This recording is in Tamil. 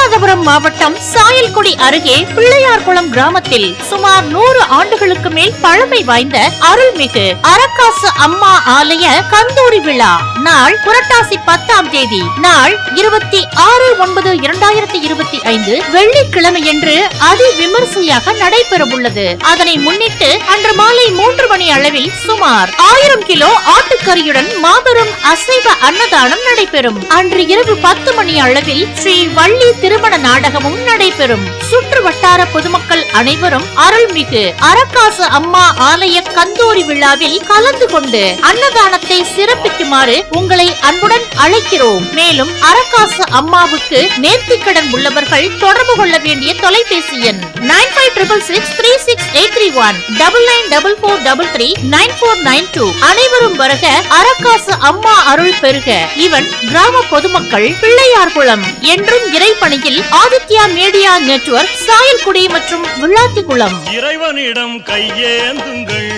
ராமநாதபுரம் மாவட்டம் சாயல்குடி அருகே பிள்ளையார்குளம் கிராமத்தில் சுமார் நூறு ஆண்டுகளுக்கு மேல் பழமை வாய்ந்த அருள்மிகு அரக்காசு அம்மா ஆலய கந்தூரி விழா. நாள் புரட்டாசி பத்தாம் தேதி. நாள் இருபத்தி ஆறு ஒன்பது இரண்டாயிரத்தி இருபத்தி ஐந்து வெள்ளிக்கிழமையன்று அதி விமர்சையாக நடைபெறவுள்ளது. அதனை முன்னிட்டு அன்று மாலை மூன்று மணி அளவில் சுமார் ஆயிரம் கிலோ ஆட்டுக்கறியுடன் மாபெரும் அசைவ அன்னதானம் நடைபெறும். அன்று இரவு பத்து மணி அளவில் ஸ்ரீ வள்ளி திருமண நாடகமும் நடைபெறும். சுற்று வட்டார பொதுமக்கள் அனைவரும் அருள்மிகு அரக்காசு அம்மா ஆலய கந்தூரி விழாவில் கலந்து கொண்டு அன்னதானத்தை சிறப்பிக்குமாறு உங்களை அன்புடன் அழைக்கிறோம். மேலும் அரக்காசு அம்மாவுக்கு நேர்த்திக்கடன் உள்ளவர்கள் தொடர்பு கொள்ள வேண்டிய தொலைபேசி எண் nine five triple six one double nine double four double three nine four nine two அனைவரும் வருக அரக்காசு அம்மா அருள் பெருக இவன் கிராம பொதுமக்கள் பிள்ளையார்குளம் என்றும் இறைப்பணியில் ஆதித்யா மீடியா நெட்வொர்க் சாயல்குடி மற்றும் விளாத்திக்குளம் இறைவனிடம் கையேந்துங்கள்.